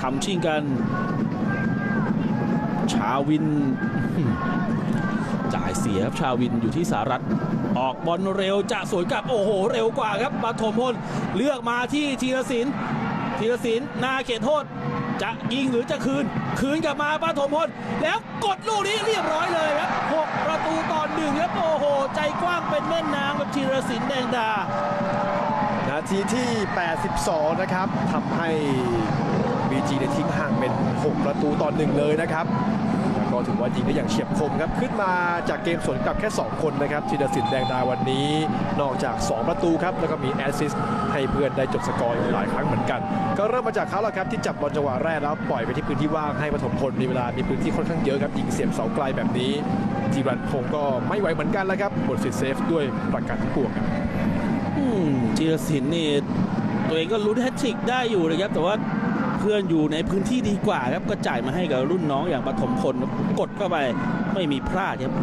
ทำชิงกัน ชาวิน จ่ายเสียครับชาวินอยู่ที่สารัฐออกบอลเร็วจะสวนกลับโอ้โห เร็วกว่าครับปฐมพลเลือกมาที่ธีรศิลป์ธีรศิลป์นาเขตโทษ จะยิงหรือจะคืน คืนกลับมาปฐมพลแล้วกดลูกนี้เรียบร้อยเลยครับหกประตูต่อหนึ่งครับโอ้โห ใจกว้างเป็นแม่นางแบบธีรศิลป์แดงดา นาทีที่ 82 นะครับทำให้ BG เนี่ยทิ้งห่างเประตูต่อหนึ่งเลยนะครับก็ถือว่ายิงได้อย่างเฉียบคมครับ ขึ้นมาจากเกมสวนกลับแค่ 2 คนนะครับธีรศิลป์แดงดาวันนี้ นอกจาก 2 ประตูครับ แล้วก็มีแอสซิสต์ให้เพื่อนได้จบสกอร์อีกหลายครั้งเหมือนกัน ก็เริ่มมาจากเขาแล้วครับ ที่จับบอลจังหวะแรกแล้วปล่อยไปที่พื้นที่ว่างให้ปฐมพลมีเวลา มีพื้นที่ค่อนข้างเยอะครับยิงเสียบเสาไกลแบบนี้จีรันพงศ์ก็ไม่ไหวเหมือนกันแล้วครับหมดสิทธิ์เซฟด้วยประกันทั้งปวงครับอืมธีรศิลป์นี่ตัวเองก็ลุ้นแฮตทริกได้อยู่นะครับแต่ว่า เพื่อนอยู่ในพื้นที่ดีกว่าครับก็จ่ายมาให้กับรุ่นน้องอย่างปฐมพลกดเข้าไปไม่มีพลาดครับ